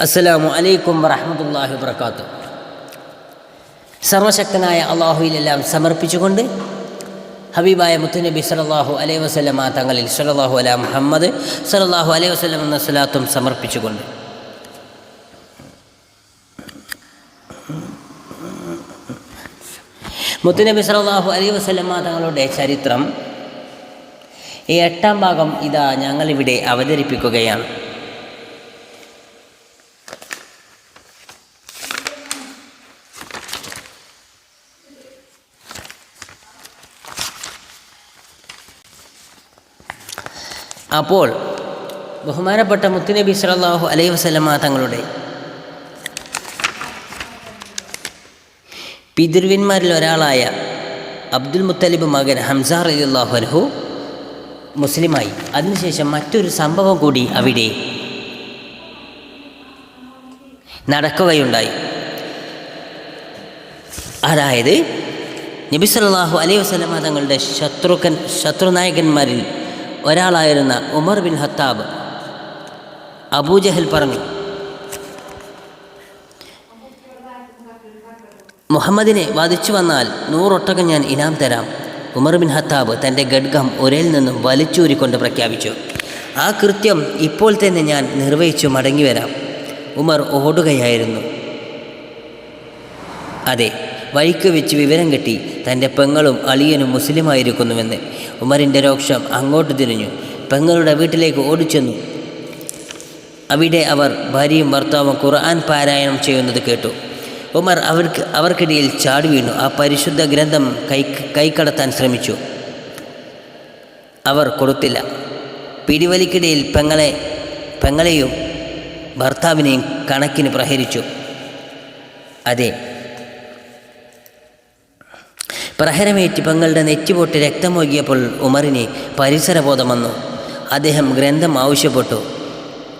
അസ്സലാമു അലൈക്കും വറഹമത്തല്ലാഹി വർക്കാത്തു സർവശക്തനായ അള്ളാഹുവിലെല്ലാം സമർപ്പിച്ചുകൊണ്ട് ഹബീബായ മുത്തുനബി സ്വല്ലല്ലാഹു അലൈഹി വസല്ലമ തങ്ങളിൽ സലാഹു അല മുഹമ്മദ് സ്വല്ലല്ലാഹു അലൈഹി വസ്ലം എന്ന സ്വലാത്തും സമർപ്പിച്ചുകൊണ്ട് മുത്തുനബി സലാഹു അലൈഹി വസല്ലമ തങ്ങളുടെ ചരിത്രം. ഈ എട്ടാം ഭാഗം ഇതാ ഞങ്ങളിവിടെ അവതരിപ്പിക്കുകയാണ്. അപ്പോൾ ബഹുമാനപ്പെട്ട മുത്തുനബി സലാഹു അലൈഹി വസല്ലമ തങ്ങളുടെ പിതൃവിന്മാരിൽ ഒരാളായ അബ്ദുൽ മുത്തലിബ് മകൻ ഹംസ റളിയല്ലാഹു അൻഹു മുസ്ലിമായി. അതിനുശേഷം മറ്റൊരു സംഭവം കൂടി അവിടെ നടക്കുകയുണ്ടായി. അതായത് നബി സല്ലല്ലാഹു അലൈഹി വസല്ലമ തങ്ങളുടെ ശത്രുക്കൻ ശത്രുനായകന്മാരിൽ ഒരാളായിരുന്ന Umar bin Khattab Abu Jahl പറഞ്ഞു മുഹമ്മദിനെ വധിച്ചു വന്നാൽ നൂറൊട്ടകം ഞാൻ ഇനാം തരാം. ഉമർ ബിൻ ഹത്താബ് തന്റെ ഗഡ്ഗം ഒരേൽ നിന്നും വലിച്ചൂരിക്കൊണ്ട് പ്രഖ്യാപിച്ചു. ആ കൃത്യം ഇപ്പോൾ തന്നെ ഞാൻ നിർവഹിച്ചു മടങ്ങി വരാം. ഉമർ ഓടുകയായിരുന്നു. അതെ വഴിക്ക് വെച്ച് വിവരം കിട്ടി തന്റെ പെങ്ങളും അളിയനും മുസ്ലിമായിരിക്കുന്നുവെന്ന് ഉമറിന്റെ രോക്ഷം അങ്ങോട്ട് തിരിഞ്ഞു. പെങ്ങളുടെ വീട്ടിലേക്ക് ഓടിച്ചെന്നു. അവിടെ അവർ ഭാര്യയും ഭർത്താവും ഖുർആൻ പാരായണം ചെയ്യുന്നത് കേട്ടു. ഉമർ അവർക്ക് അവർക്കിടയിൽ ചാടി വീണു. ആ പരിശുദ്ധ ഗ്രന്ഥം കൈ കൈക്കടത്താൻ ശ്രമിച്ചു. അവർ കൊടുത്തില്ല. പിടിവലിക്കിടയിൽ പെങ്ങളെ പെങ്ങളെയും ഭർത്താവിനെയും കണക്കിന് പ്രഹരിച്ചു. അതെ. പ്രഹരമേറ്റ് പെങ്ങളുടെ നെറ്റിപൊട്ടി രക്തമൊഴുകിയപ്പോൾ ഉമറിന് പരിസരബോധം വന്നു. അദ്ദേഹം ഗ്രന്ഥം ആവശ്യപ്പെട്ടു.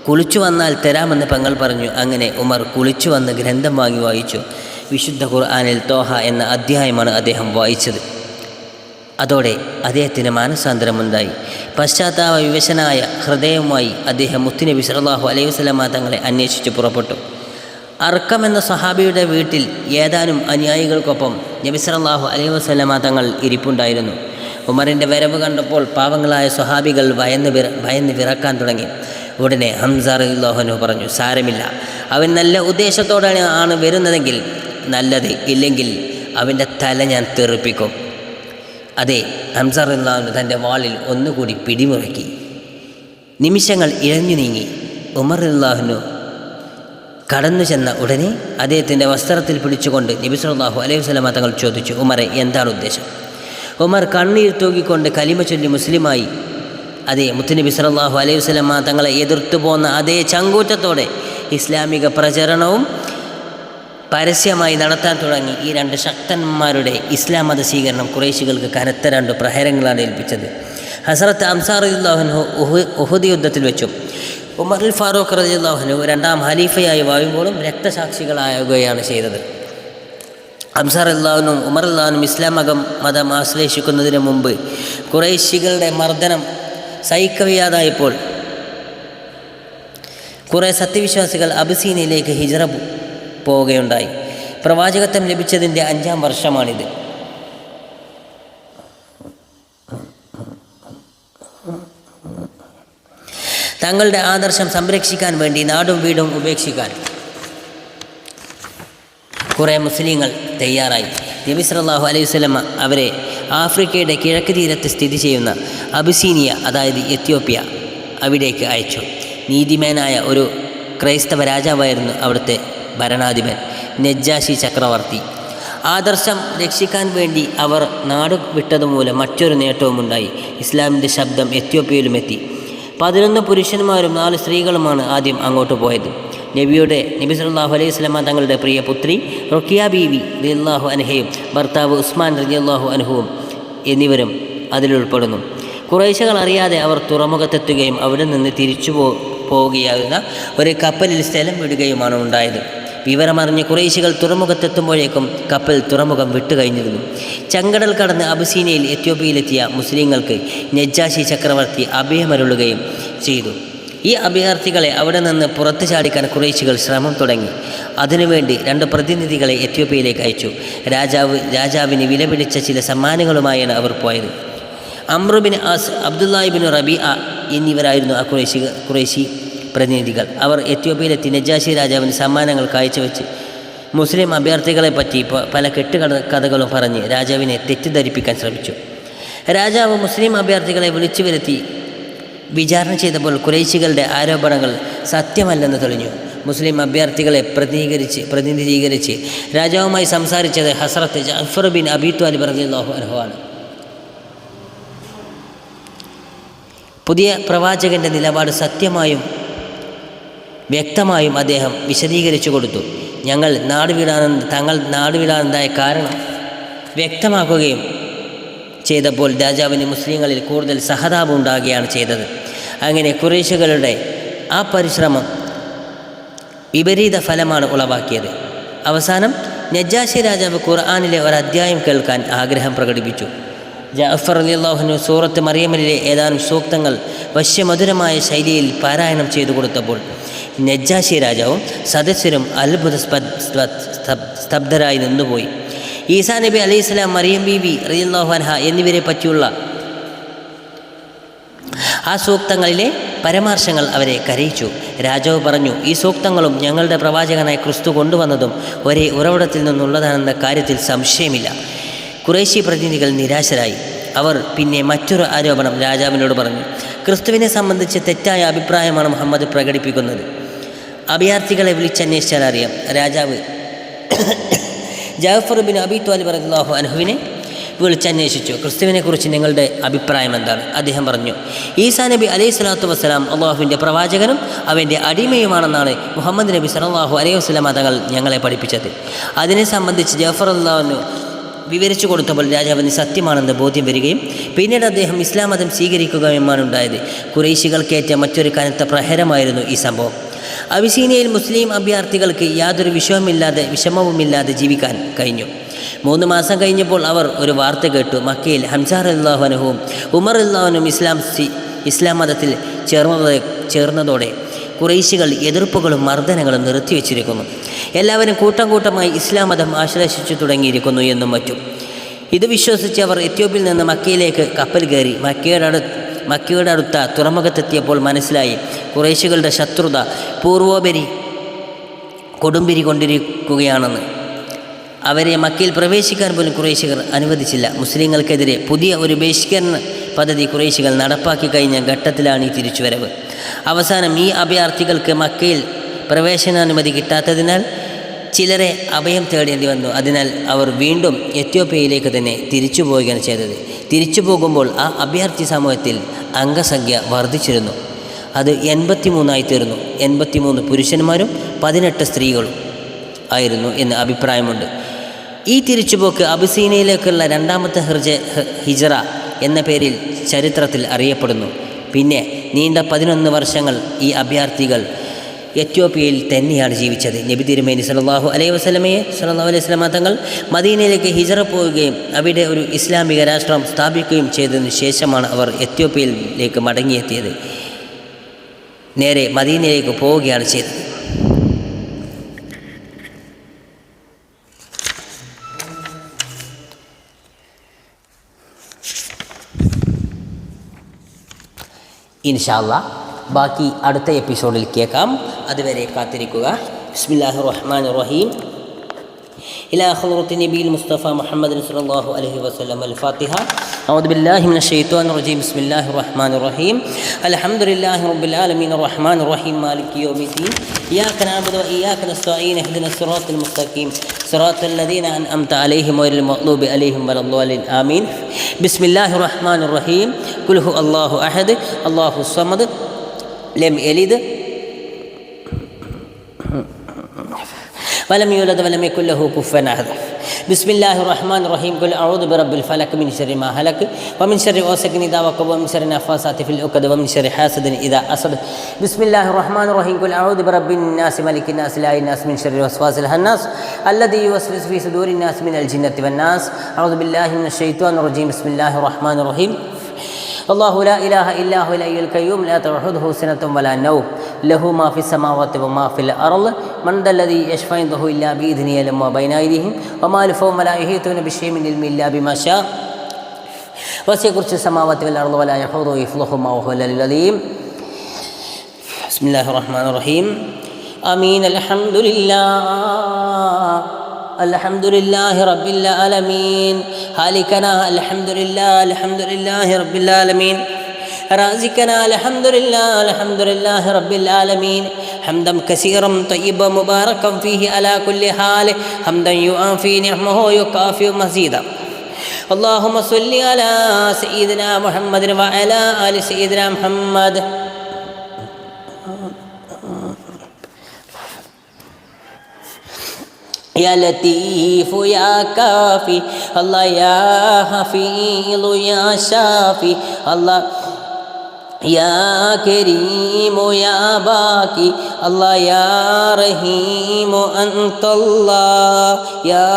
കുളിച്ചു വന്നാൽ തരാമെന്ന് പെങ്ങൾ പറഞ്ഞു. അങ്ങനെ ഉമർ കുളിച്ചു വന്ന് ഗ്രന്ഥം വാങ്ങി വായിച്ചു. വിശുദ്ധ ഖുർആാനിൽ തോഹ എന്ന അധ്യായമാണ് അദ്ദേഹം വായിച്ചത്. അതോടെ അദ്ദേഹത്തിന് മാനസാന്തരമുണ്ടായി. പശ്ചാത്താപ വിവശനായ ഹൃദയവുമായി അദ്ദേഹം മുത്തുനബി സല്ലല്ലാഹു അലൈഹി വസല്ലമ തങ്ങളെ അന്വേഷിച്ച് പുറപ്പെട്ടു. അർക്കം എന്ന സഹാബിയുടെ വീട്ടിൽ ഏതാനും അനുയായികൾക്കൊപ്പം നബി സല്ലല്ലാഹു അലൈഹി വസല്ലമ തങ്ങൾ ഇരിപ്പുണ്ടായിരുന്നു. ഉമറിന്റെ വരവ് കണ്ടപ്പോൾ പാവങ്ങളായ സ്വഹാബികൾ ഭയന്ന് വിറ ഭയന്ന് വിറക്കാൻ തുടങ്ങി. ഉടനെ ഹംസ അള്ളാഹുനു പറഞ്ഞു സാരമില്ല. അവൻ നല്ല ഉദ്ദേശത്തോടെയാണ് ആണ് വരുന്നതെങ്കിൽ നല്ലത് ഇല്ലെങ്കിൽ അവന്റെ തല ഞാൻ തെറിപ്പിക്കും. അതെ ഹംസ അള്ളാഹുനു തന്റെ വാളിൽ ഒന്നുകൂടി പിടിമുറക്കി. നിമിഷങ്ങൾ ഇഴഞ്ഞു നീങ്ങി. ഉമർ അള്ളാഹുനു കടന്നു ചെന്ന ഉടനെ അദ്ദേഹത്തിന്റെ വസ്ത്രത്തിൽ പിടിച്ചുകൊണ്ട് നബി സല്ലല്ലാഹു അലൈഹി വസല്ലമ തങ്ങൾ ചോദിച്ചു ഉമറെ എന്താണ് ഉദ്ദേശം? ഉമർ കണ്ണീർ തൂക്കിക്കൊണ്ട് കലിമ ചൊല്ലി മുസ്ലിമായി അതെ മുത്തുനബി സലാഹു അലൈഹി വസല്ലമ തങ്ങളെ എതിർത്തു പോന്ന അതേ ചങ്കൂറ്റത്തോടെ ഇസ്ലാമിക പ്രചരണവും പരസ്യമായി നടത്താൻ തുടങ്ങി. ഈ രണ്ട് ശക്തന്മാരുടെ ഇസ്ലാം മത സ്വീകരണം കുറേശികൾക്ക് കനത്ത രണ്ട് പ്രഹരങ്ങളാണ് ഏൽപ്പിച്ചത്. ഹസരത്ത് അംസാർ അള്ളാഹുനു ഉഹുദ് യുദ്ധത്തിൽ വെച്ചും ഉമർ ഫാറൂഖ് റളിയല്ലാഹുനു രണ്ടാം ഹലീഫയായി വായുമ്പോഴും രക്തസാക്ഷികളാകുകയാണ് ചെയ്തത്. അംസാർ അള്ളാഹുനും ഉമർ അള്ളാഹുനും ഇസ്ലാം മതം മതം ആശ്ലേഷിക്കുന്നതിന് മുമ്പ് കുറേശികളുടെ മർദ്ദനം സഹിക്കവയ്യാതായപ്പോൾ കുറേ സത്യവിശ്വാസികൾ അബിസീനയിലേക്ക് ഹിജറ പോവുകയുണ്ടായി. പ്രവാചകത്വം ലഭിച്ചതിന്റെ അഞ്ചാം വർഷമാണിത്. തങ്ങളുടെ ആദർശം സംരക്ഷിക്കാൻ വേണ്ടി നാടും വീടും ഉപേക്ഷിക്കാൻ കുറേ മുസ്ലിങ്ങൾ തയ്യാറായി. നബി സല്ലാഹു അലൈഹി വസല്ലമ അവരെ ആഫ്രിക്കയുടെ കിഴക്ക് തീരത്ത് സ്ഥിതി ചെയ്യുന്ന അബിസീനിയ അതായത് എത്യോപ്യ അവിടേക്ക് അയച്ചു. നീതിമാനായ ഒരു ക്രൈസ്തവ രാജാവായിരുന്നു അവിടുത്തെ ഭരണാധിപൻ നെജ്ജാശി ചക്രവർത്തി. ആദർശം രക്ഷിക്കാൻ വേണ്ടി അവർ നാട് വിട്ടതുമൂലം മറ്റൊരു നേട്ടവുമുണ്ടായി. ഇസ്ലാമിന്റെ ശബ്ദം എത്യോപ്യയിലും എത്തി പതിനൊന്ന് പുരുഷന്മാരും നാല് സ്ത്രീകളുമാണ് ആദ്യം അങ്ങോട്ട് പോയത്. നബിയുടെ നബി സല്ലല്ലാഹു അലൈഹി വസല്ലമ തങ്ങളുടെ പ്രിയ പുത്രി റൊക്കിയ ബീവി റളിയല്ലാഹു അനഹയും ഭർത്താവ് ഉസ്മാൻ റളിയല്ലാഹു അനഹുവും എന്നിവരും അതിലുൾപ്പെടുന്നു കുറേശകൾ അറിയാതെ അവർ തുറമുഖത്തെത്തുകയും അവിടെ നിന്ന് തിരിച്ചു പോ പോവുകയായിരുന്ന ഒരു കപ്പലിൽ സ്ഥലം വിടുകയുമാണ് ഉണ്ടായത്. വിവരമറിഞ്ഞ് കുറേശികൾ തുറമുഖത്തെത്തുമ്പോഴേക്കും കപ്പൽ തുറമുഖം വിട്ടുകഴിഞ്ഞിരുന്നു. ചങ്കടൽ കടന്ന് അബുസീനയിൽ എത്യോപ്യയിലെത്തിയ മുസ്ലിങ്ങൾക്ക് നജ്ജാശി ചക്രവർത്തി അഭയമരുളുകയും ചെയ്തു. ഈ അഭയാർത്ഥികളെ അവിടെ നിന്ന് പുറത്തു ചാടിക്കാൻ കുറേശികൾ ശ്രമം തുടങ്ങി. അതിനുവേണ്ടി രണ്ട് പ്രതിനിധികളെ എത്യോപ്യയിലേക്ക് അയച്ചു. രാജാവ് രാജാവിന് വിലപിടിച്ച ചില സമ്മാനങ്ങളുമായാണ് അവർ പോയത്. അമ്രുബിൻ ആസ് അബ്ദുല്ലാഹിബിൻ റബി എന്നിവരായിരുന്നു ആ കുറേശി കുറേശി പ്രതിനിധികൾ. അവർ എത്യോപ്യയിലെത്തി നജാശി രാജാവിന് സമ്മാനങ്ങൾ കാഴ്ചവെച്ച്. മുസ്ലിം അഭ്യർത്ഥികളെ പറ്റി പ- പല കെട്ടുകഥ കഥകളും പറഞ്ഞ് രാജാവിനെ തെറ്റിദ്ധരിപ്പിക്കാൻ ശ്രമിച്ചു. രാജാവ് മുസ്ലിം അഭ്യർത്ഥികളെ വിളിച്ചു വരുത്തി വിചാരണ ചെയ്തപ്പോൾ കുറേശികളുടെ ആരോപണങ്ങൾ സത്യമല്ലെന്ന് തെളിഞ്ഞു. മുസ്ലിം അഭ്യർത്ഥികളെ പ്രതിനിധീകരിച്ച് പ്രതിനിധീകരിച്ച് രാജാവുമായി സംസാരിച്ചത് ഹസ്രത്ത് ജഫർ ബിൻ അബി അലി അൻഹു പുതിയ പ്രവാചകന്റെ നിലപാട് സത്യമായും വ്യക്തമായും അദ്ദേഹം വിശദീകരിച്ചു കൊടുത്തു. ഞങ്ങൾ നാടുവിടാൻ തങ്ങൾ നാടുവിടാനുണ്ടായ കാരണം വ്യക്തമാക്കുകയും ചെയ്തപ്പോൾ രാജാവിന് മുസ്ലിങ്ങളിൽ കൂടുതൽ സഹതാപം ഉണ്ടാകുകയാണ് ചെയ്തത്. അങ്ങനെ കുറേശുകളുടെ ആ പരിശ്രമം വിപരീത ഫലമാണ് ഉളവാക്കിയത്. അവസാനം നജ്ജാശി രാജാവ് ഖുർആാനിലെ ഒരു അധ്യായം കേൾക്കാൻ ആഗ്രഹം പ്രകടിപ്പിച്ചു. ജാഫർ അലി അള്ളാഹുനു സൂറത്ത് മറിയമലിലെ ഏതാനും സൂക്തങ്ങൾ വശ്യമധുരമായ ശൈലിയിൽ പാരായണം ചെയ്തു കൊടുത്തപ്പോൾ നജ്ജാശി രാജാവും സദസ്യരും അത്ഭുത സ്തബ്ധരായി നിന്നുപോയി. ഈസാ നബി അലൈഹി സ്വലാം മറിയം ബീവി റളിയല്ലാഹു അൻഹ എന്നിവരെ പറ്റിയുള്ള ആ സൂക്തങ്ങളിലെ പരമാർശങ്ങൾ അവരെ കരയിച്ചു. രാജാവ് പറഞ്ഞു ഈ സൂക്തങ്ങളും ഞങ്ങളുടെ പ്രവാചകനായ ക്രിസ്തു കൊണ്ടുവന്നതും ഒരേ ഉറവിടത്തിൽ നിന്നുള്ളതാണെന്ന കാര്യത്തിൽ സംശയമില്ല. കുറേശി പ്രതിനിധികൾ നിരാശരായി. അവർ പിന്നെ മറ്റൊരു ആരോപണം രാജാവിനോട് പറഞ്ഞു. ക്രിസ്തുവിനെ സംബന്ധിച്ച് തെറ്റായ അഭിപ്രായമാണ് മുഹമ്മദ് പ്രകടിപ്പിക്കുന്നത്. അഭയാർത്ഥികളെ വിളിച്ചന്വേഷിച്ചാൽ അറിയാം. രാജാവ് ജാഫർ ബിൻ അബി ത്വാലിബ് അള്ളാഹു അനഹുവിനെ വിളിച്ചന്വേഷിച്ചു ക്രിസ്തുവിനെക്കുറിച്ച് നിങ്ങളുടെ അഭിപ്രായം എന്താണ്? അദ്ദേഹം പറഞ്ഞു ഈസാ നബി അലൈഹി സ്വലാത്തു വസ്സലാം അള്ളാഹുവിന്റെ പ്രവാചകനും അവന്റെ അടിമയുമാണെന്നാണ് മുഹമ്മദ് നബി സലാഹു അലൈഹി വസ്ലാം തങ്ങൾ ഞങ്ങളെ പഠിപ്പിച്ചത്. അതിനെ സംബന്ധിച്ച് ജാഫർ അള്ളാഹുവിന് വിവരിച്ചു കൊടുത്തപ്പോൾ രാജാവിന് സത്യമാണെന്ന് ബോധ്യം വരികയും പിന്നീട് അദ്ദേഹം ഇസ്ലാം മതം സ്വീകരിക്കുകയുമാണ് ഉണ്ടായത്. കുറേശികൾക്കേറ്റ മറ്റൊരു കനത്ത പ്രഹരമായിരുന്നു ഈ സംഭവം. അബിസീനയിൽ മുസ്ലിം അഭയാർത്ഥികൾക്ക് യാതൊരു വിഷമവുമില്ലാതെ വിഷമവുമില്ലാതെ ജീവിക്കാൻ കഴിഞ്ഞു. മൂന്ന് മാസം കഴിഞ്ഞപ്പോൾ അവർ ഒരു വാർത്ത കേട്ടു. മക്കയിൽ ഹംസാർ അള്ളാഹുനഹുവും ഉമർ അള്ളാഹുനും ഇസ്ലാം ഇസ്ലാം മതത്തിൽ ചേർന്നതോടെ ചേർന്നതോടെ കുറേശികൾ എതിർപ്പുകളും മർദ്ദനങ്ങളും നിർത്തിവെച്ചിരിക്കുന്നു. എല്ലാവരും കൂട്ടം കൂട്ടമായി ഇസ്ലാം മതം ആശ്ലേഷിച്ചു തുടങ്ങിയിരിക്കുന്നു എന്നും മറ്റും. ഇത് വിശ്വസിച്ച് അവർ എത്യോപ്യയിൽ നിന്ന് മക്കയിലേക്ക് കപ്പൽ കയറി മക്കയുടെ അടു മക്കയുടെ അടുത്ത തുറമുഖത്തെത്തിയപ്പോൾ മനസ്സിലായി കുറേശികളുടെ ശത്രുത പൂർവോപരി കൊടുമ്പിരി കൊണ്ടിരിക്കുകയാണെന്ന്. അവരെ മക്കയിൽ പ്രവേശിക്കാൻ പോലും കുറേശികൾ അനുവദിച്ചില്ല. മുസ്ലിങ്ങൾക്കെതിരെ പുതിയ ഒരു ബഹിഷ്കരണ പദ്ധതി കുറേശികൾ നടപ്പാക്കി കഴിഞ്ഞ ഘട്ടത്തിലാണ് ഈ തിരിച്ചുവരവ്. അവസാനം ഈ അഭയാർത്ഥികൾക്ക് മക്കയിൽ പ്രവേശനാനുമതി കിട്ടാത്തതിനാൽ ചിലരെ അഭയം തേടേണ്ടി വന്നു. അതിനാൽ അവർ വീണ്ടും എത്യോപ്യയിലേക്ക് തന്നെ തിരിച്ചു പോവുകയാണ് ചെയ്തത്. തിരിച്ചു പോകുമ്പോൾ ആ അഭയാർത്ഥി സമൂഹത്തിൽ അംഗസംഖ്യ വർദ്ധിച്ചിരുന്നു. അത് എൺപത്തി മൂന്നായി തീർന്നു. എൺപത്തിമൂന്ന് പുരുഷന്മാരും പതിനെട്ട് സ്ത്രീകളും ആയിരുന്നു എന്ന് അഭിപ്രായമുണ്ട്. ഈ തിരിച്ചുപോക്ക് അബിസീനയിലേക്കുള്ള രണ്ടാമത്തെ ഹിർജ ഹിജറ എന്ന പേരിൽ ചരിത്രത്തിൽ അറിയപ്പെടുന്നു. പിന്നെ നീണ്ട പതിനൊന്ന് വർഷങ്ങൾ ഈ അഭയാർത്ഥികൾ എത്യോപ്യയിൽ തന്നെയാണ് ജീവിച്ചത്. നബി തിരുമേനി സലാഹു അലൈഹി വസ്ലമയെ സല്ലല്ലാഹു അലൈഹി വസല്ലമ തങ്ങൾ മദീനയിലേക്ക് ഹിജറ പോവുകയും അവിടെ ഒരു ഇസ്ലാമിക രാഷ്ട്രം സ്ഥാപിക്കുകയും ചെയ്തതിന് ശേഷമാണ് അവർ എത്യോപ്യയിലേക്ക് മടങ്ങിയെത്തിയത്. നേരെ മദീനയിലേക്ക് പോവുകയാണ് ചെയ്തത്. ഇൻഷാല്ല ബാക്കി അടുത്ത എപ്പിസോഡിൽ കേൾക്കാം അതുവരെ കാത്തിരിക്കുക ബിസ്മില്ലാഹി റഹ്മാൻ റഹീം إلى خضرة النبي المصطفى محمد صلى الله عليه وسلم الفاتحة أعوذ بالله من الشيطان الرجيم بسم الله الرحمن الرحيم الحمد لله رب العالمين الرحمن الرحيم مالك يوم الدين إياك نعبد وإياك نستعين اهدنا الصراط المستقيم صراط الذين أنعمت عليهم غير المغضوب عليهم ولا الضالين آمين بسم الله الرحمن الرحيم قل هو الله أحد الله الصمد لم يلد. ولم يولد ولم يكن له كفوا أحد. بسم الله الرحمن الرحيم. قل أعوذ برب الفلك من شر ما هلك ومن شر غاسق إذا وقب ومن شر النفاثات في العقد ومن شر حاسد إذا حسد بسم الله الرحمن الرحيم. قل أعوذ برب الناس ملك الناس إله الناس من شر الوسواس الهناس الذي يوسوس في صدور الناس من الجنة والناس. أعوذ بالله من الشيطان الرجيم. بسم الله الرحمن الرحيم. الله لا إله إلا هو الحي القيوم لا تأخذه سنة ولا نوم له ما في السماوات وما في الأرض من ذا الذي يشفع عنده إلا بإذنه يعلم ما بين أيديهم وما لفهم ولا يحيطون بشيء من علم إلا بما شاء وسع كرسي السماوات والأرض ولا يحوضه يفضحهما وهو العلي بسم الله الرحمن الرحيم آمين الحمد لله الحمد لله رب العالمين هالكنا الحمد لله الحمد لله رب العالمين رازقنا الحمد لله الحمد لله رب العالمين حمدا كثيرا طيبا مباركا فيه على كل حال. حمدا يعافي نعمه ويكافئ مزيدا اللهم صل على سيدنا محمد وعلى آل سيدنا محمد. يا لطيف يا كافي الله يا حفيظ يا شافي الله يا كريم يا باكي الله يا رحيم أنت الله يا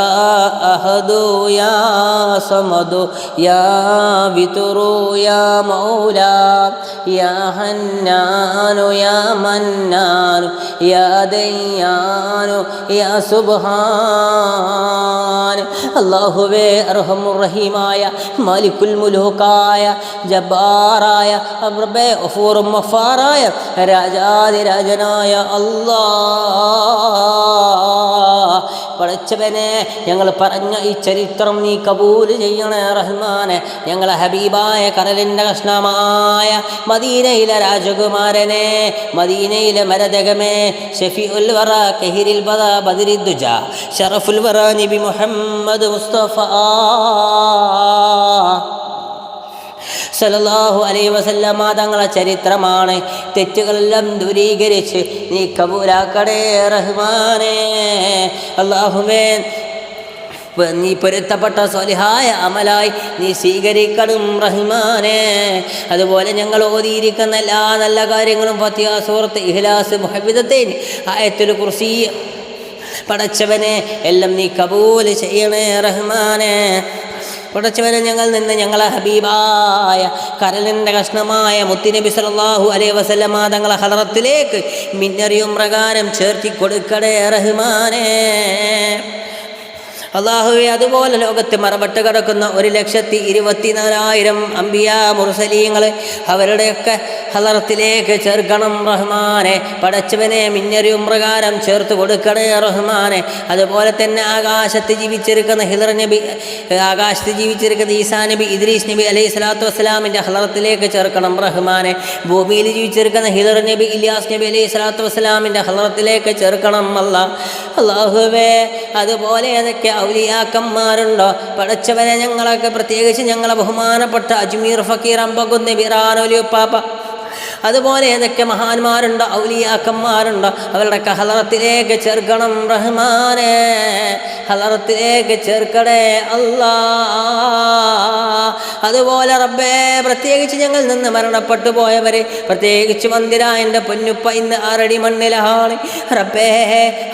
أحد يا صمد يا بتر يا مولا يا حنان يا منان يا ديان يا سبحان അള്ളാഹുവേ അർഹമുറഹീമായ മാലിക്കുൽ മുലൂക്കായ ജബ്ബാറായ റബ്ബേ ഒഫൂറും മഫാറായ രാജാതിരാജനായ അല്ലാ പഠിച്ചവനെ ഞങ്ങൾ പറഞ്ഞ ഈ ചരിത്രം നീ കബൂൽ ചെയ്യണേ റഹ്മാനെ. ഞങ്ങളെ ഹബീബായ കടലിന്റെ കഷ്ണമായ മദീനയിലെ രാജകുമാരനെ മദീനയിലെ മരതകമേ ഷെഫി ഉൽ വറ കഹിരിൽ ബദ ബദിരിദ്ദുജ ഷറഫുൽ വറ നബി മുഹമ്മദ് മുസ്തഫ. സലല്ലാഹു അലൈ വസല്ലമ തങ്ങളെ ചരിത്രമാണ്. തെറ്റുകളെല്ലാം ദൂരീകരിച്ച് നീ കബൂരാക്കടേ റഹ്മാനേ അള്ളാഹുമേ നീ പൊരുത്തപ്പെട്ട സ്വലിഹായ അമലായി നീ സ്വീകരിക്കണം റഹ്മാനെ. അതുപോലെ ഞങ്ങൾ ഓതിയിരിക്കുന്ന എല്ലാ നല്ല കാര്യങ്ങളും പത്തിയ സുഹൃത്ത് ഇഹ്ലാസ് മുഹബിദത്തേൻ ആയത്തിൽ കുറിച്ച് പടച്ചവനെ എല്ലാം നീ കബൂൽ ചെയ്യണേ റഹ്മാനെ. പടച്ചവനെ ഞങ്ങൾ നിന്ന് ഞങ്ങളെ ഹബീബായ കരലിന്റെ കഷ്ണമായ മുത്തിനബി സലാഹു അലൈ വസല്ലമ തങ്ങളെ ഹലറത്തിലേക്ക് മിന്നറിയും പ്രകാരം ചേർത്തി കൊടുക്കടേ റഹ്മാനേ. അള്ളാഹുവെ അതുപോലെ ലോകത്ത് മറവട്ട് കിടക്കുന്ന ഒരു ലക്ഷത്തി ഇരുപത്തിനാലായിരം അമ്പിയ മുർസലീങ്ങൾ അവരുടെയൊക്കെ ഹലറത്തിലേക്ക് ചേർക്കണം റഹ്മാനെ. പടച്ചവനെ മിന്നരും പ്രകാരം ചേർത്ത് കൊടുക്കണേ റഹ്മാനെ. അതുപോലെ തന്നെ ആകാശത്ത് ജീവിച്ചിരിക്കുന്ന ഹിലർ നബി ആകാശത്ത് ജീവിച്ചിരിക്കുന്ന ഈസാ നബി ഇദ്രീസ് നബി അലൈഹി സ്വലാത്തു വസ്സലാമിന്റെ ഹലറത്തിലേക്ക് ചേർക്കണം റഹ്മാനെ. ഭൂമിയിൽ ജീവിച്ചിരിക്കുന്ന ഹിലർ നബി ഇലിയാസ് നബി അലൈഹി സ്വലാത്തു വസ്സലാമിന്റെ ഹലറത്തിലേക്ക് ചേർക്കണം അല്ല അള്ളാഹുവേ അതുപോലെ ഏതൊക്കെ ഔലിയാക്കന്മാരുണ്ടോ? പടച്ചവനെ ഞങ്ങളൊക്കെ പ്രത്യേകിച്ച് ഞങ്ങളെ ബഹുമാനപ്പെട്ട അജ്മീർ ഫക്കീർ അമ്പകുന്ന് ബിറാനൊലിയുപ്പാപ്പ അതുപോലെ ഏതൊക്കെ മഹാന്മാരുണ്ടോ ഔലിയാക്കന്മാരുണ്ടോ അവരുടെ ഹലറത്തിലേക്ക് ചേർക്കണം റഹ്മാനെ. ഹലറത്തിലേക്ക് ചേർക്കടേ അല്ലാ അതുപോലെ റബ്ബേ പ്രത്യേകിച്ച് ഞങ്ങൾ നിന്ന് മരണപ്പെട്ടു പോയവരെ പ്രത്യേകിച്ച് മന്ദിരായന്റെ പൊന്നുപ്പ ഇന്ന് ആറടി മണ്ണിലാണ് റബ്ബേ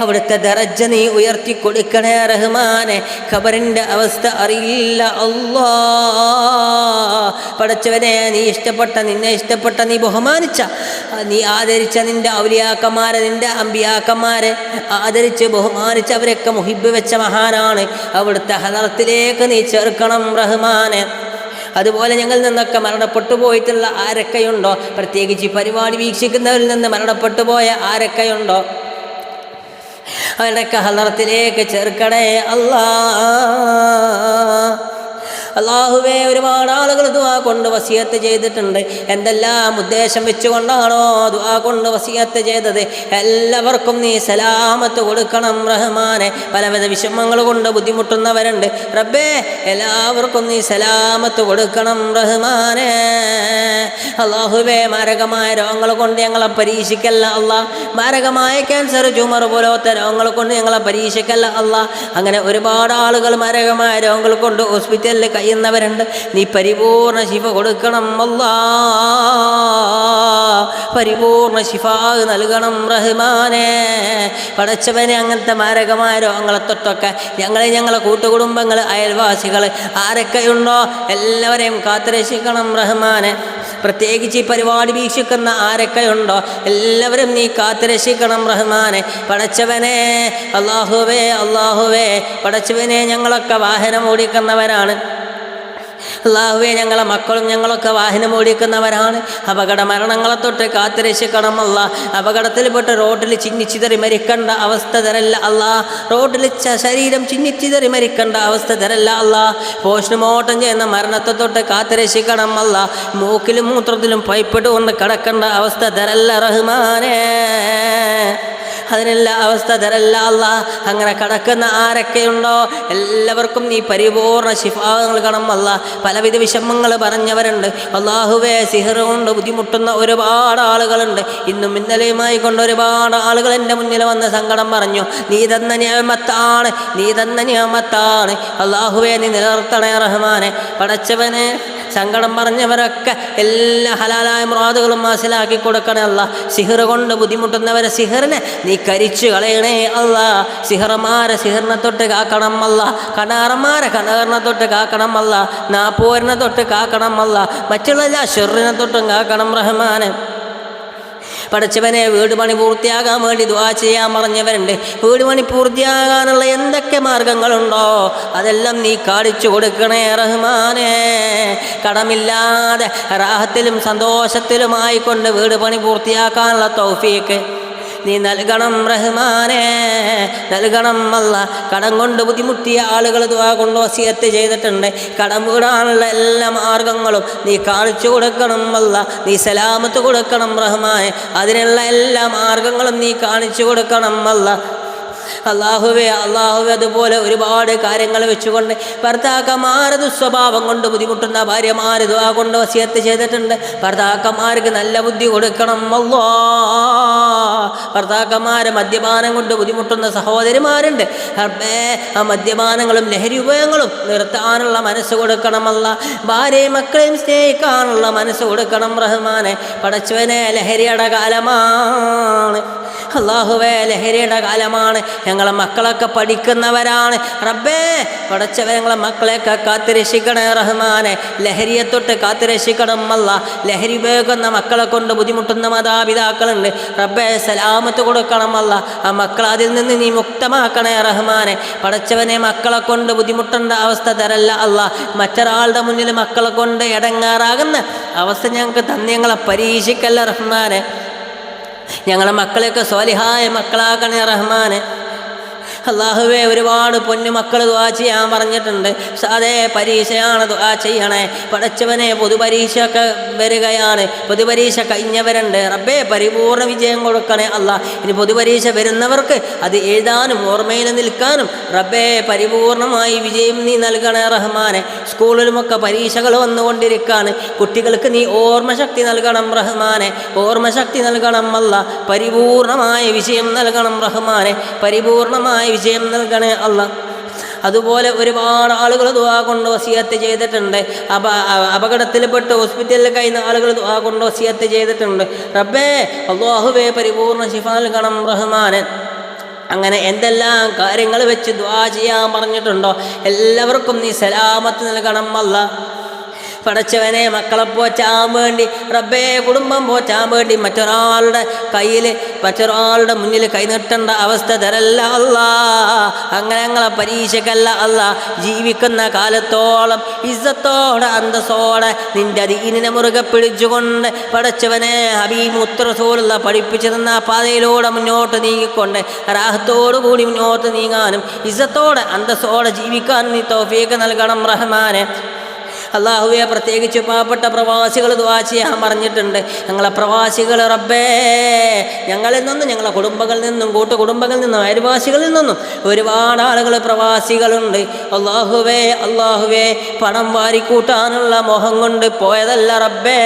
അവിടുത്തെ ദറജ നീ ഉയർത്തി കൊടുക്കണേ റഹ്മാനെ. ഖബറിന്റെ അവസ്ഥ അറിയില്ല അല്ലാ പടച്ചവനെ നീ ഇഷ്ടപ്പെട്ട നിന്നെ ഇഷ്ടപ്പെട്ട നീ ബഹുമാനിച്ച നീ ആദരിച്ച നിന്റെ ഔലിയാക്കന്മാരെ നിന്റെ അമ്പിയാക്കന്മാരെ ആദരിച്ച് ബഹുമാനിച്ച് അവരൊക്കെ മുഹിബ് വെച്ച മഹാനാണ്. അവിടുത്തെ ഹലർത്തിലേക്ക് നീ ചേർക്കണം റഹ്മാനെ. അതുപോലെ ഞങ്ങളിൽ നിന്നൊക്കെ മരണപ്പെട്ടു പോയിട്ടുള്ള ആരൊക്കെയുണ്ടോ? പ്രത്യേകിച്ച് പരിപാടി വീക്ഷിക്കുന്നവരിൽ നിന്ന് മരണപ്പെട്ടു പോയ ആരൊക്കെയുണ്ടോ? അവരുടെ ഹലറത്തിലേക്ക് ചേർക്കണേ അല്ലാ അള്ളാഹുവേ ഒരുപാട് ആളുകൾ ദുആ കൊണ്ട് വസിയത്ത് ചെയ്തിട്ടുണ്ട്. എന്തെല്ലാം ഉദ്ദേശം വെച്ചുകൊണ്ടാണോ ദുആ കൊണ്ട് വസിയത്ത് ചെയ്തത്? എല്ലാവർക്കും നീ സലാമത്ത് കൊടുക്കണം റഹ്മാനെ. പലവിധ വിഷമങ്ങൾ കൊണ്ട് ബുദ്ധിമുട്ടുന്നവരുണ്ട്. റബ്ബേ എല്ലാവർക്കും നീ സലാമത്ത് കൊടുക്കണം റഹ്മാനെ. അള്ളാഹുവേ മാരകമായ രോഗങ്ങൾ കൊണ്ട് ഞങ്ങളെ പരീക്ഷിക്കല്ല അല്ല മാരകമായ ക്യാൻസർ ട്യൂമർ പോലത്തെ രോഗങ്ങൾ കൊണ്ട് ഞങ്ങളെ പരീക്ഷിക്കല്ല അല്ല അങ്ങനെ ഒരുപാട് ആളുകൾ മാരകമായ രോഗങ്ങൾ കൊണ്ട് ഹോസ്പിറ്റലിൽ കഴിയുന്നവരുണ്ട് നീ പരിപൂർണ ശിഫ കൊടുക്കണം അല്ലാ. പരിപൂർണ ശിഫാ നൽകണം റഹ്മാനെ. പടച്ചവനെ അങ്ങനത്തെ മാരകമായ രോഗങ്ങളെ തൊട്ടൊക്കെ ഞങ്ങളെ ഞങ്ങളെ കൂട്ടുകുടുംബങ്ങൾ അയൽവാസികൾ ആരൊക്കെയുണ്ടോ എല്ലാവരെയും കാത്തുരക്ഷിക്കണം റഹ്മാനെ. പ്രത്യേകിച്ച് ഈ പരിപാടി വീക്ഷിക്കുന്ന ആരൊക്കെയുണ്ടോ എല്ലാവരും നീ കാത്തുരക്ഷിക്കണം റഹ്മാനെ. പടച്ചവനെ അള്ളാഹുവേ അള്ളാഹുവേ പടച്ചവനെ ഞങ്ങളൊക്കെ വാഹനം ഓടിക്കുന്നവരാണ് അള്ളാഹുവേ ഞങ്ങളെ മക്കളും ഞങ്ങളൊക്കെ വാഹനം ഓടിക്കുന്നവരാണ്. അപകട മരണങ്ങളെ തൊട്ട് കാത്തുരക്ഷിക്കണമല്ല അപകടത്തിൽപ്പെട്ട് റോഡിൽ ചിന്നിച്ചിതറി മരിക്കേണ്ട അവസ്ഥ തരല്ല അല്ലാ. റോഡിൽ ശരീരം ചിന്നിച്ചിതറി മരിക്കേണ്ട അവസ്ഥ തരല്ല അല്ലാ. പോസ്റ്റ്മോർട്ടം ചെയ്യുന്ന മരണത്തെ തൊട്ട് കാത്തിരക്ഷിക്കണം അല്ല. മൂക്കിലും മൂത്രത്തിലും പൈപ്പിട്ട് കൊണ്ട് കിടക്കേണ്ട അവസ്ഥ തരല്ല റഹ്മാനേ. അതിനെല്ലാം അവസ്ഥ തരല്ല അല്ല. അങ്ങനെ കടക്കുന്ന ആരൊക്കെയുണ്ടോ? എല്ലാവർക്കും നീ പരിപൂർണ ശിഫ നൽകണം അല്ല. പലവിധ വിഷമങ്ങൾ പറഞ്ഞവരുണ്ട്. അള്ളാഹുവേ സിഹർ കൊണ്ട് ബുദ്ധിമുട്ടുന്ന ഒരുപാട് ആളുകളുണ്ട്. ഇന്നും ഇന്നലെയുമായി കൊണ്ട് ഒരുപാട് ആളുകൾ എന്റെ മുന്നിൽ വന്ന് സങ്കടം പറഞ്ഞു. നീ തന്ന നിയമത്താണ്. നീ തന്ന നിയമത്താണ്. അള്ളാഹുവേ നീ നിലനിർത്തണേ റഹ്മാനെ. പടച്ചവനെ സങ്കടം പറഞ്ഞവരൊക്കെ എല്ലാ ഹലാലായ മുറാദുകളും മനസ്സിലാക്കി കൊടുക്കണേ അല്ല. സിഹർ കൊണ്ട് ബുദ്ധിമുട്ടുന്നവരെ സിഹറിനെ നീ കരിച്ചു കളയണേ അല്ല. സിഹറമാരെ സിഹറിനെ തൊട്ട് കാക്കണം അല്ല. കണാറന്മാരെ കണാറിനെ തൊട്ട് കാക്കണം അല്ല. നാപ്പൂരിനെ തൊട്ട് കാക്കണം അല്ല. മറ്റുള്ള എല്ലാ ഷെറിനെ തൊട്ടും കാക്കണം റഹ്മാനെ. പടച്ചവനെ വീട് പണി പൂർത്തിയാകാൻ വേണ്ടി ദ്വാ ചെയ്യാൻ പറഞ്ഞവരുണ്ട്. വീട് പണി പൂർത്തിയാകാനുള്ള എന്തൊക്കെ മാർഗങ്ങളുണ്ടോ? അതെല്ലാം നീ കാണിച്ചു കൊടുക്കണേ റഹ്മാനെ. കടമില്ലാതെ രാഹത്തിലും സന്തോഷത്തിലുമായി കൊണ്ട് വീട് പണി പൂർത്തിയാക്കാനുള്ള തൗഫീക്ക്. നീ നൽകണം റഹ്മാനെ. നൽകണം അല്ല. കടം കൊണ്ട് ബുദ്ധിമുട്ടിയ ആളുകൾ ദ്വാ കൊണ്ട് വസിയത്ത് ചെയ്തിട്ടുണ്ട്. കടം വീടാനുള്ള എല്ലാ മാർഗങ്ങളും നീ കാണിച്ചു കൊടുക്കണം അല്ല. നീ സലാമത്ത് കൊടുക്കണം റഹ്മാനെ. അതിനുള്ള എല്ലാ മാർഗങ്ങളും നീ കാണിച്ചു കൊടുക്കണം അല്ല. അള്ളാഹുവെ അള്ളാഹുവെ അതുപോലെ ഒരുപാട് കാര്യങ്ങൾ വെച്ചുകൊണ്ട് ഭർത്താക്കന്മാർ ദുസ്വഭാവം കൊണ്ട് ബുദ്ധിമുട്ടുന്ന ഭാര്യമാർ ദുവാ കൊണ്ട് വസിയത്ത് ചെയ്തിട്ടുണ്ട്. ഭർത്താക്കന്മാർക്ക് നല്ല ബുദ്ധി കൊടുക്കണം. അല്ലോ ഭർത്താക്കന്മാരെ മദ്യപാനം കൊണ്ട് ബുദ്ധിമുട്ടുന്ന സഹോദരിമാരുണ്ട്. ആ മദ്യപാനങ്ങളും ലഹരി ഉപയോഗങ്ങളും നിർത്താനുള്ള മനസ്സ് കൊടുക്കണമല്ല ഭാര്യയും മക്കളെയും സ്നേഹിക്കാനുള്ള മനസ്സ് കൊടുക്കണം റഹ്മാനെ. പടച്ചവനെ ലഹരിയുടെ കാലമാണ്. അള്ളാഹുവേ ലഹരിയുടെ കാലമാണ്. ഞങ്ങളെ മക്കളൊക്കെ പഠിക്കുന്നവരാണ്. റബ്ബേ പഠിച്ചവ ഞങ്ങളെ മക്കളെയൊക്കെ കാത്തിരക്ഷിക്കണേ റഹ്മാനെ. ലഹരിയെ തൊട്ട് കാത്തിരക്ഷിക്കണം അല്ല. ലഹരി ഉപയോഗിക്കുന്ന മക്കളെ കൊണ്ട് ബുദ്ധിമുട്ടുന്ന മാതാപിതാക്കളുണ്ട്. റബ്ബേ സലാമത്ത് കൊടുക്കണം അല്ല. ആ മക്കളെ അതിൽ നിന്ന് നീ മുക്തമാക്കണേ റഹ്മാനെ. പഠിച്ചവനെ മക്കളെ കൊണ്ട് ബുദ്ധിമുട്ടേണ്ട അവസ്ഥ തരല്ല അല്ല. മറ്റൊരാളുടെ മുന്നിൽ മക്കളെ കൊണ്ട് ഇടങ്ങാറാകുന്ന അവസ്ഥ ഞങ്ങൾക്ക് തന്നെ ഞങ്ങളെ പരീക്ഷിക്കല്ല റഹ്മാനെ. ഞങ്ങളെ മക്കളെയൊക്കെ സ്വാലിഹായ മക്കളാക്കണേ റഹ്മാനെ. അള്ളാഹുവേ ഒരുപാട് പൊന്നു മക്കൾ ദ്വാ ചെയ്യാൻ പറഞ്ഞിട്ടുണ്ട്. സാധേ പരീക്ഷയാണ് ദ്വാ ചെയ്യണേ. പഠിച്ചവനെ പൊതുപരീക്ഷയൊക്കെ വരികയാണ്. പൊതുപരീക്ഷ കഴിഞ്ഞവരുണ്ട്. റബ്ബേ പരിപൂർണ വിജയം കൊടുക്കണേ അല്ല. ഇനി പൊതുപരീക്ഷ വരുന്നവർക്ക് അത് എഴുതാനും ഓർമ്മയിൽ നിൽക്കാനും റബ്ബേ പരിപൂർണമായി വിജയം നീ നൽകണേ റഹ്മാനെ. സ്കൂളിലുമൊക്കെ പരീക്ഷകൾ വന്നുകൊണ്ടിരിക്കുകയാണ് കുട്ടികൾക്ക് നീ ഓർമ്മശക്തി നൽകണം റഹ്മാനെ. ഓർമ്മശക്തി നൽകണം അല്ല. പരിപൂർണമായ വിജയം നൽകണം റഹ്മാനെ. പരിപൂർണമായ വിജയം നൽകണേ അല്ല അതുപോലെ ഒരുപാട് ആളുകൾ ദുവാ കൊണ്ട് വസിയത്ത് ചെയ്തിട്ടുണ്ട്. അപ അപകടത്തിൽപ്പെട്ട് ഹോസ്പിറ്റലിൽ കഴിയുന്ന ആളുകൾ ദുവാ കൊണ്ട് വസിയത്ത് ചെയ്തിട്ടുണ്ട്. റബ്ബേ അള്ളാഹുവേ പരിപൂർണ ശിഫ നൽകണം റഹ്മാനൻ അങ്ങനെ എന്തെല്ലാം കാര്യങ്ങൾ വെച്ച് ദ്വാ ചെയ്യാൻ പറഞ്ഞിട്ടുണ്ടോ? എല്ലാവർക്കും നീ സലാമത്ത് നൽകണം അല്ല പടച്ചവനെ മക്കളെ പോറ്റാൻ വേണ്ടി റബ്ബേ കുടുംബം പോറ്റാൻ വേണ്ടി മറ്റൊരാളുടെ കയ്യിൽ മറ്റൊരാളുടെ മുന്നിൽ കൈനീട്ടേണ്ട അവസ്ഥ തരല്ല അല്ല. അങ്ങനെ ഞങ്ങളെ പരീക്ഷക്കല്ല അല്ല. ജീവിക്കുന്ന കാലത്തോളം ഇസ്സത്തോടെ അന്തസ്സോടെ നിന്റെ ദീനിനെ മുറുകെ പിടിച്ചുകൊണ്ട് പടച്ചവനെ ഹബീമുത്രസോലുള്ള പഠിപ്പിച്ചു തന്ന പാതയിലൂടെ മുന്നോട്ട് നീങ്ങിക്കൊണ്ട് റാഹത്തോടു കൂടി മുന്നോട്ട് നീങ്ങാനും ഇസ്സത്തോടെ അന്തസ്സോടെ ജീവിക്കാൻ നീ തോഫീക്ക് നൽകണം റഹ്മാനെ. അള്ളാഹുവെ പ്രത്യേകിച്ച് പാവപ്പെട്ട പ്രവാസികൾ ദ്വാ പറഞ്ഞിട്ടുണ്ട്. ഞങ്ങളെ പ്രവാസികൾ റബ്ബേ ഞങ്ങളിൽ നിന്നും ഞങ്ങളെ കുടുംബങ്ങളിൽ നിന്നും കൂട്ടുകുടുംബങ്ങളിൽ നിന്നും അയൽവാസികളിൽ നിന്നും ഒരുപാട് ആളുകൾ പ്രവാസികളുണ്ട്. അള്ളാഹുവേ അള്ളാഹുവേ പണം വാരിക്കൂട്ടാനുള്ള മോഹം കൊണ്ട് പോയതല്ല റബ്ബേ.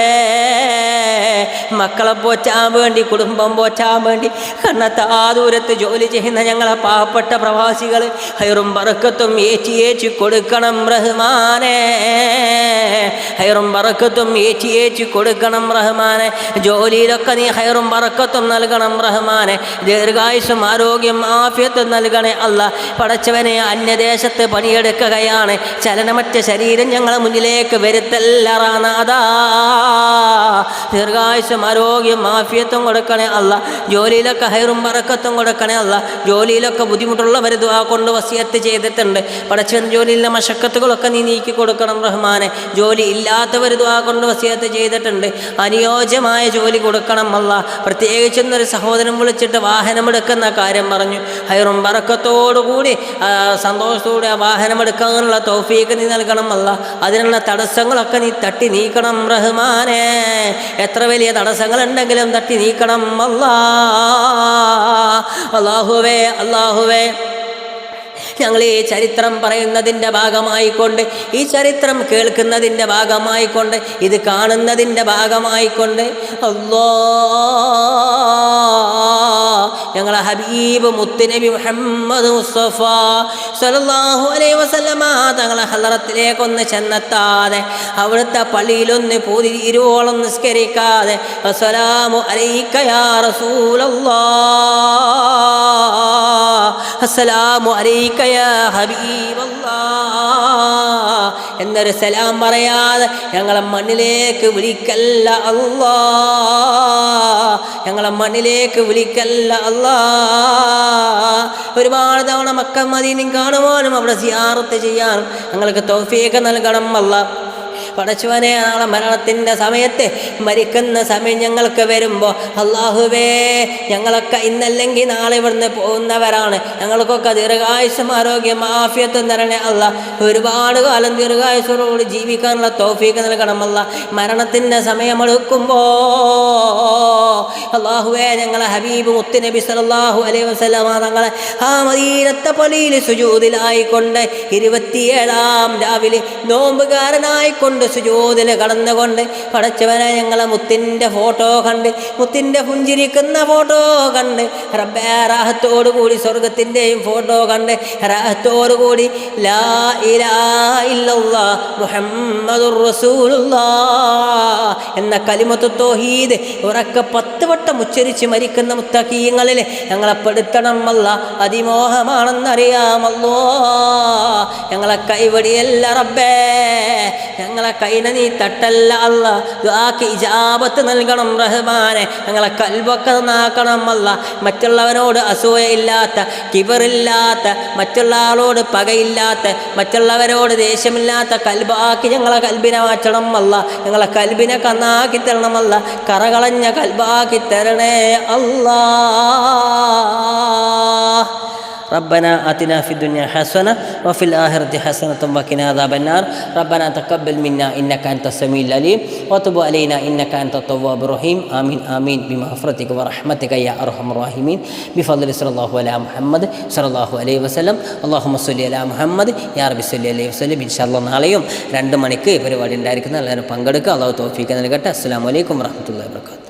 മക്കളെ പോറ്റാൻ വേണ്ടി കുടുംബം പോറ്റാൻ വേണ്ടി കണ്ണത്താ ദൂരത്ത് ജോലി ചെയ്യുന്ന ഞങ്ങളെ പാവപ്പെട്ട പ്രവാസികൾ ഹൈറും പറക്കത്തും ഏച്ചി ഏച്ചി കൊടുക്കണം റഹ്മാനെ. ഹൈറും പറക്കത്തും ഏച്ചി ഏച്ചി കൊടുക്കണം റഹ്മാനെ. ജോലിയിലൊക്കെ നീ ഹൈറും പറക്കത്തും നൽകണം റഹ്മാനെ. ദീർഘായുസും ആരോഗ്യം ആഫ്യത്തും നൽകണേ അല്ല. പടച്ചവനെ അന്യദേശത്ത് പണിയെടുക്കുകയാണ്. ചലനമറ്റ ശരീരം ഞങ്ങളെ മുന്നിലേക്ക് വരുത്തല്ലറാനാഥാ ദീർഘായുസും ആരോഗ്യം ആഫ്യത്തും കൊടുക്കണേ അല്ല. ജോലിയിലൊക്കെ ഹൈറും പറക്കത്തും കൊടുക്കണേ അല്ല. ജോലിയിലൊക്കെ ബുദ്ധിമുട്ടുള്ളവർ കൊണ്ട് വസിയത്ത് ചെയ്തിട്ടുണ്ട്. പടച്ചവൻ ജോലിയിലെ മശക്കത്തുകളൊക്കെ നീ നീക്കി കൊടുക്കണം റഹ്മാനെ ജോലി ഇല്ലാത്തവർ ദുആ കൊണ്ട് വസിയത്ത് ചെയ്തിട്ടുണ്ട്. അനുയോജ്യമായ ജോലി കൊടുക്കണം അല്ല. പ്രത്യേകിച്ചും ഒരു സഹോദരൻ വിളിച്ചിട്ട് വാഹനമെടുക്കുന്ന കാര്യം പറഞ്ഞു. ഹൈറും പറക്കത്തോടുകൂടി കൂടി സന്തോഷത്തോടെ ആ വാഹനമെടുക്കാനുള്ള തൗഫീക്ക് നീ നൽകണം അല്ല. അതിനുള്ള തടസ്സങ്ങളൊക്കെ നീ തട്ടി നീക്കണം റഹ്മാനെ. എത്ര വലിയ തടസ്സങ്ങൾ ഉണ്ടെങ്കിലും തട്ടി നീക്കണം അല്ലാ. അള്ളാഹുവേ അള്ളാഹുവേ ഞങ്ങൾ ഈ ചരിത്രം പറയുന്നതിന്റെ ഭാഗമായിക്കൊണ്ട് ഈ ചരിത്രം കേൾക്കുന്നതിന്റെ ഭാഗമായിക്കൊണ്ട് ഇത് കാണുന്നതിന്റെ ഭാഗമായിക്കൊണ്ട് അല്ലോ ഞങ്ങളെ ഹബീബ് മുത്തുനബി മുഹമ്മദ് മുസ്തഫ സലാഹു അലൈ വസല്ലമ തങ്ങളെ ഹലറത്തിലേക്കൊന്ന് ചെന്നെത്താതെ അവിടുത്തെ പള്ളിയിലൊന്ന് പൂതി ഇരുവോളം നിസ്കരിക്കാതെ അസ്സലാമു അലൈക്കയാ റസൂലല്ലാ അസ്സലാമു അലൈക യാ ഹബീബല്ലാഹ് എന്നൊരു സലാം പറയാതെ ഞങ്ങളെ മണ്ണിലേക്ക് വിളിക്കല്ല അല്ലാ. ഞങ്ങളെ മണ്ണിലേക്ക് വിളിക്കല്ല അല്ലാ. ഒരുപാട് തവണ മക്ക മദീനും കാണുവാനും അവിടെ സിയാറത്ത് ചെയ്യാനും ഞങ്ങൾക്ക് തൗഫീഖ് നൽകണം അല്ല പടച്ചുവനെ നാളെ മരണത്തിന്റെ സമയത്ത് മരിക്കുന്ന സമയം ഞങ്ങൾക്ക് വരുമ്പോൾ അള്ളാഹുവേ ഞങ്ങളൊക്കെ ഇന്നല്ലെങ്കിൽ നാളെ ഇവിടുന്ന് പോകുന്നവരാണ്. ഞങ്ങൾക്കൊക്കെ ദീർഘായുസും ആരോഗ്യം ആഫിയത്വം തരണേ അല്ല. ഒരുപാട് കാലം ദീർഘായുസോടുകൂടി ജീവിക്കാനുള്ള തോഫീക്ക് നൽകണമല്ല മരണത്തിന്റെ സമയമെടുക്കുമ്പോൾ അള്ളാഹുവേ ഞങ്ങളെ ഹബീബ് മുത്തുനബി സലാഹു അലൈ വസല്ലമ തങ്ങളെ ആ മദീനത്തെ പൊലിയിൽ സുജൂതിലായിക്കൊണ്ട് ഇരുപത്തിയേഴാം രാവിലെ നോമ്പുകാരനായിക്കൊണ്ട് സുജൂദിൽ കടന്നുകൊണ്ട് പടച്ചവനെ ഞങ്ങളെ മുത്തിന്റെ ഫോട്ടോ കണ്ട് മുത്തിന്റെ പുഞ്ചിരിക്കുന്ന ഫോട്ടോ കണ്ട് റബ്ബേ റാഹത്തോടു കൂടി സ്വർഗത്തിന്റെയും ഫോട്ടോ കണ്ട് റാഹത്തോടു കൂടി ലാ ഇലാ ഇല്ലല്ലാ മുഹമ്മദുർ റസൂലുള്ളാ എന്ന കലിമത്ത് തോഹീദ് ഉറക്കെ പത്ത് വട്ടം ഉച്ചരിച്ച് മരിക്കുന്ന മുത്തക്കീങ്ങളിൽ ഞങ്ങളെ പെടുത്തണം അല്ല അതിമോഹമാണെന്നറിയാമല്ലോ. ഞങ്ങളെ കൈവടിയല്ല റബ്ബേ ഞങ്ങളെ കൈന നീ തട്ടല്ല അല്ല. ദുആക്ക് ഇജാബത്ത് നൽകണം റഹ്മാനെ. ഞങ്ങളെ കൽവൊക്കെ നന്നാക്കണം അല്ല. മറ്റുള്ളവനോട് അസൂയയില്ലാത്ത കിബറില്ലാത്ത മറ്റുള്ള ആളോട് പകയില്ലാത്ത മറ്റുള്ളവരോട് ദേഷ്യമില്ലാത്ത കൽബാക്കി ഞങ്ങളെ കൽബിനെ മാറ്റണം അല്ല. ഞങ്ങളെ കൽബിനെ കന്നാക്കി തരണമല്ല കറകളഞ്ഞ കൽബാക്കി തരണേ അല്ലാ. ربنا آتنا في الدنيا حسنة وفي الآخرة حسنة وقنا عذاب النار ربنا تقبل منا إنك أنت السميع العليم وتب علينا إنك أنت التواب الرحيم آمين آمين بمغفرتك ورحمتك يا أرحم الراحمين بفضل صلى الله على محمد صلى الله عليه وسلم اللهم صل على محمد يا رب صل عليه وسلم إن شاء الله നാളെയും രണ്ട് മണിക്ക് പരിപാടി ഉണ്ടായിരിക്കുന്ന എല്ലാവരും പങ്കെടുക്കുക അള്ളാഹു തോഫീക്ക് നൽകട്ടെ അസ്സാം വലൈക്കും വാഹമത്തല്ലാ വാബർക്കാത്തു